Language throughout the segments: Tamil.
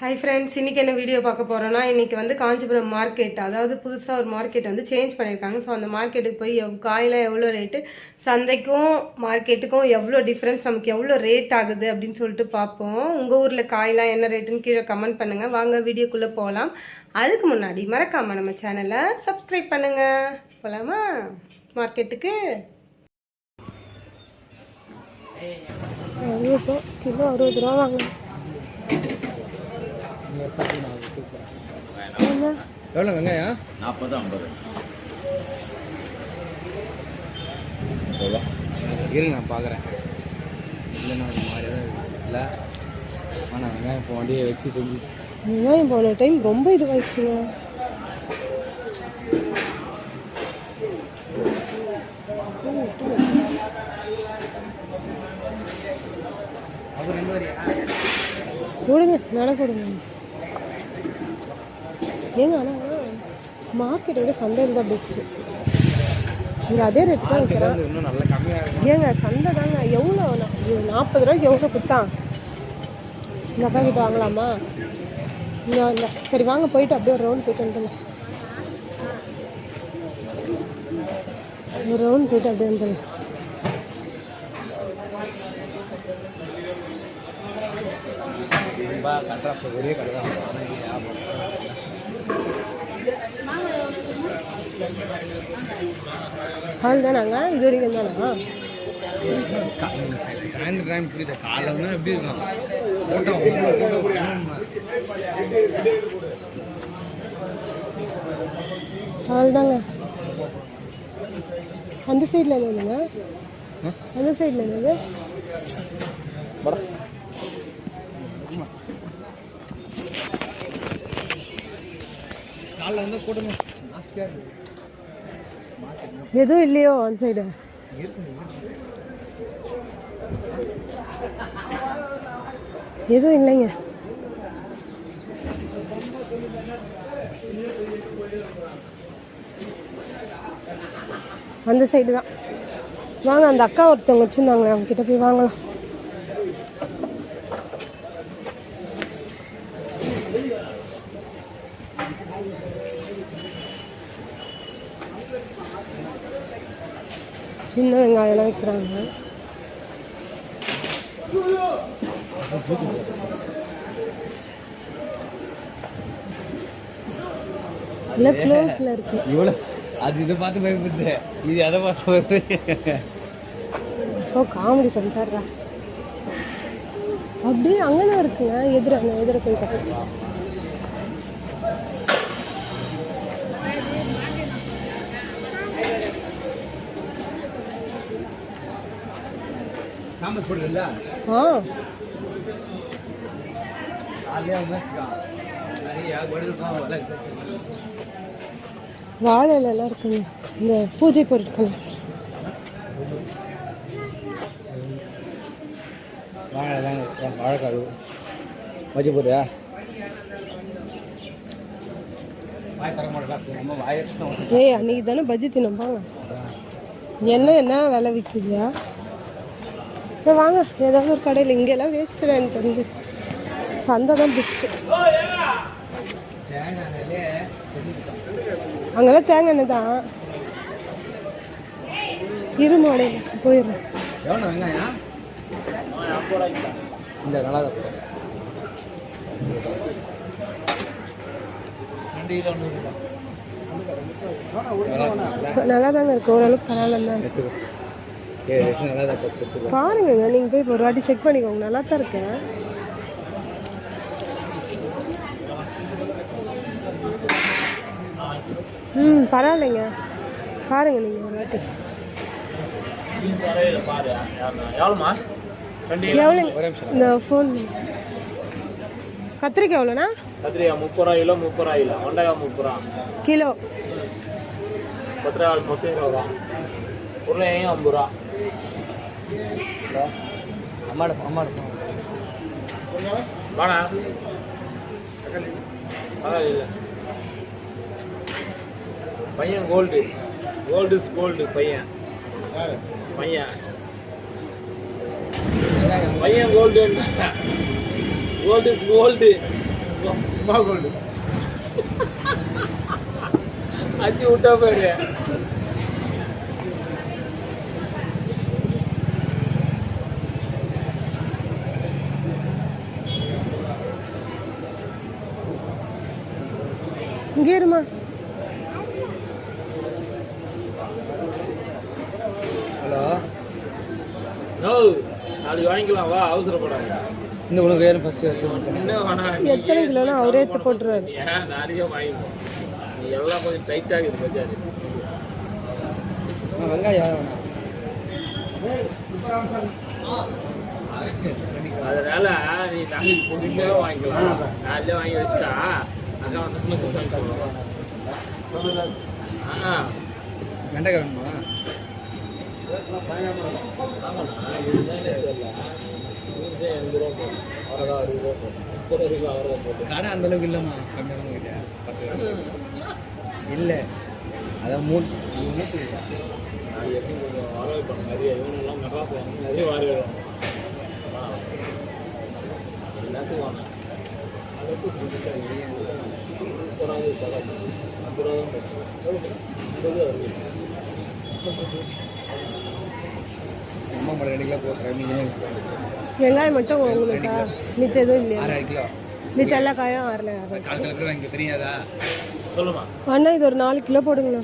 ஹை ஃப்ரெண்ட்ஸ் இன்றைக்கி என்ன வீடியோ பார்க்க போகிறோன்னா இன்றைக்கி வந்து காஞ்சிபுரம் மார்க்கெட் அதாவது புதுசாக ஒரு மார்க்கெட் வந்து சேஞ்ச் பண்ணியிருக்காங்க ஸோ அந்த மார்க்கெட்டுக்கு போய் எவ் காயெல்லாம் எவ்வளோ ரேட்டு சந்தைக்கும் மார்க்கெட்டுக்கும் எவ்வளோ டிஃப்ரென்ஸ் நமக்கு எவ்வளோ ரேட் ஆகுது அப்படின்னு சொல்லிட்டு பார்ப்போம். உங்கள் ஊரில் காயெல்லாம் என்ன ரேட்டுன்னு கீழே கமெண்ட் பண்ணுங்கள் வாங்க வீடியோக்குள்ளே போகலாம் அதுக்கு முன்னாடி மறக்காமல் நம்ம சேனலை சப்ஸ்கிரைப் பண்ணுங்கள் போகலாமா மார்க்கெட்டுக்கு கிலோ அறுபது ரூபா வாங்க எவ்வளோ வெங்காயம்? நாற்பது ஐம்பது இருங்க நான் பார்க்குறேன் இல்லைன்னா ஒரு மாதிரி தான் இல்லை? ஆனால் வெங்காயம் இப்போ வண்டியை வச்சு செஞ்சிச்சு. வெங்காயம் போன டைம் ரொம்ப வரையா கொடுங்க நட கொடுங்க ஏங்க ஆனால் மார்க்கெட்டை விட சந்தையில் தான் பெஸ்ட்டு இங்கே அதே ரேட் தான் விற்கிறான் ஏங்க சந்தை தாங்க. எவ்வளோ நாற்பது ரூபாய்க்கு எவ்வளோ கொடுத்தான்? இந்த அக்கா கிட்ட வாங்கலாமா? இங்கே இல்லை சரி வாங்க போயிட்டு அப்படியே ஒரு ரவுண்ட் போயிட்டு வந்துடலாம் ஒரு ரவுண்ட் போயிட்டு அப்படியே வந்துடலாம் ரொம்ப கண்ட்ராக்ட் பெரிய கடை தான் ஆனால் இங்கே ஞாபகம் ஹால் தானாங்க இது வரைக்கும் தானா சாயந்தரம் டைம் புரியுது எப்படி இருக்கும் கூட்டம் ஹால் தாங்க அந்த சைடில் என்னதுங்க அந்த சைடில் என்னது காலைல வந்து கூட்டணும் இருக்குது எதுவும் இல்லையோ அந்த சைடு எதுவும் இல்லைங்க. அந்த சைடு தான். வாங்க அந்த அக்கா ஒருத்தவங்க வச்சுருந்தாங்க. அவங்க கிட்ட போய் வாங்கலாம். சின்ன வெங்காயம்லாம் விற்கிறாங்க இல்லை க்ளோஸில் இருக்கு. இவ்வளோ அது இதை பார்த்து பயப்படுது. இது அதை பார்த்து பயப்படுது? ஓ காமெடி பண்ணிட்டாரா அப்படியே அங்கே இருக்குங்க. எதிர அங்கே எதிர போய் கட்டு வாழை இலைலாம் இருக்குங்க. இந்த பூஜை பொருட்கள். வாழை தான் வாழைக்காய் வச்சு போடுறியா ஏய் அன்னைக்கு தானே பஜ்ஜி தின்னப்பாங்க என்ன என்ன விலை விற்குதியா சரி வாங்க. ஏதாவது ஒரு கடையில். இங்கெல்லாம் வேஸ்ட்டு எனக்கு தெரிஞ்சு. சந்தை தான் பெஸ்ட்டு அங்கெல்லாம் தேங்காய் எண்ணெய் தான். போயிடுறோம் எவ்வளோ வெங்காயம்? இந்த நல்லா தாங்க இருக்கு. ஓரளவுக்கு பரவாயில்ல தான். பாருங்கங்க நீங்கள் போய் ஒரு வாட்டி செக் பண்ணிக்கோங்க நல்லா தான் இருக்கேன். ம் பரவாயில்லைங்க. பாருங்க நீங்கள் ஒரு வாட்டி. எவ்வளோமா எவ்வளோ ஒரே நிமிஷம். இந்த ஃபோன் கத்திரிக்காய் எவ்வளோண்ணா? கத்திரிக்காய் முப்பது ரூபா கிலோ முப்பது ரூபா கிலோ. வெண்டைக்காய் முப்பது ரூபா. கிலோ. கொத்தரை மொத்தம் இருபது ரூபா. உருளையும் ஐம்பது ரூபா. அம்மாட அம்மாட வாடா. இல்லை பையன் கோல்டு கோல்டு இஸ் கோல்டு பையன். பையன். பையன் கோல்டு கோல்டு இஸ் கோல்டு அம்மா கோல்டு அச்சு விட்டா பாரு. இங்கே இருமா. ஹலோ. நோ நாளைக்கு வாங்கிக்கலாம். வா அவசரப்படாத. இந்த உனக்கு ஏன் ஃபஸ்ட்டு எடுத்து என்ன வேணா நீ எத்தனை கிலோனா அவரே எடுத்து போட்டுருவாரு. ஏன் நிறைய வாங்கிப்போம் நீ எல்லாம் கொஞ்சம் டைட்டாக இருக்குது பஜாரு. வெங்காயம் வேணாம். அதனால நீ நாளைக்கு பொறுமையாக வாங்கிக்கலாம். நாளைக்கே வாங்கி வச்சா அக்கா வந்து ஆ வெண்டைக்காய் வேணுமா? இதுதான் எண்பது ரூபா அறுபது ரூபா முப்பது ரூபா போட்டு கடை அந்த அளவுக்கு இல்லைம்மா. கம்மியாக கிட்ட பத்து இல்லை. அதான் மூணு மூட்டு எப்படி கொஞ்சம் வர நிறைய இவனெல்லாம் மெட்ராஸ் நிறைய வர வரும் எல்லாத்துக்கும் வாங்க வெங்காயம் மட்டும் உங்களுக்கா மித்த எதுவும் இல்லையா? மித்த எல்லா காயும் ஆறல அண்ணா இது ஒரு நாலு கிலோ போடுங்கண்ணா.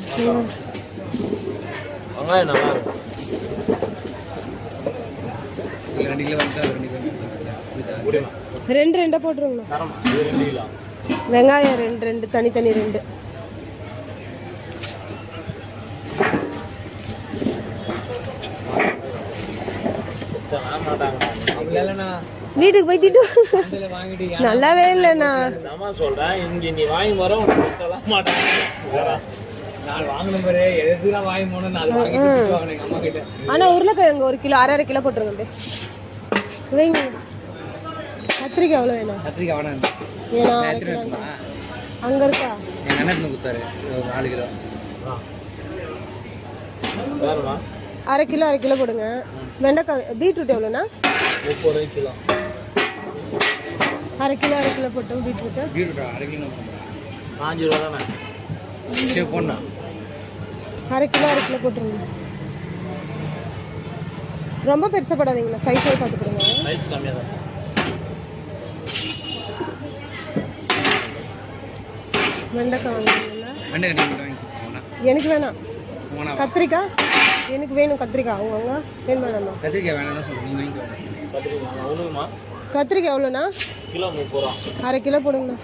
வெங்காயம். நல்லா இருக்கும் ரெண்டு கிலோ வந்து ரெண்டு கிலோ முடியுமா ரெண்டு ரெண்டா போட்டுருங்கண்ணா வெங்காயம் ரெண்டு ரெண்டு தனித்தனி ரெண்டு. வீட்டுக்கு போய் திட்டு. நல்லாவே இல்லைண்ணா. சொல்றேன் இங்க நீ வாங்கி வர ஆனால் உருளைக்கிழங்கு ஒரு கிலோ அரை அரை கிலோ போட்டுருங்க அப்படியே கத்திரிக்காய் எவ்வளோ வேணும்? கத்திரிக்காய் வேணாம்? இருக்குமா? அங்கே இருக்கா? எங்கள் அண்ணன் கொடுத்தாரு. ஒரு நாலு கிலோ. ஆ. வேறமா அரை கிலோ அரை கிலோ போடுங்க. வெண்டைக்காய் பீட்ரூட் எவ்வளோண்ணா முப்பது ரூபாய் கிலோ. அரை கிலோ அரை கிலோ போட்டோம் பீட்ரூட்டு. பீட்ரூட்டா? அரை கிலோ பாஞ்சு ரூபா தானே சரி போடணும் அரை கிலோ அரை கிலோ போட்டுருங்க. ரொம்ப பெருசாக போடாதீங்கண்ணா. சைஸாக பார்த்து கொடுங்க. சைஸ் கம்மியாக தான் வெண்டைக்காய் எனக்கு வேணாம். கத்திரிக்காய் எனக்கு வேணும் கத்திரிக்காய் அவங்க அவங்க வேணுமா வேணாம் கத்திரிக்காய் எவ்வளோண்ணா? அரை கிலோ போடுங்கண்ணா.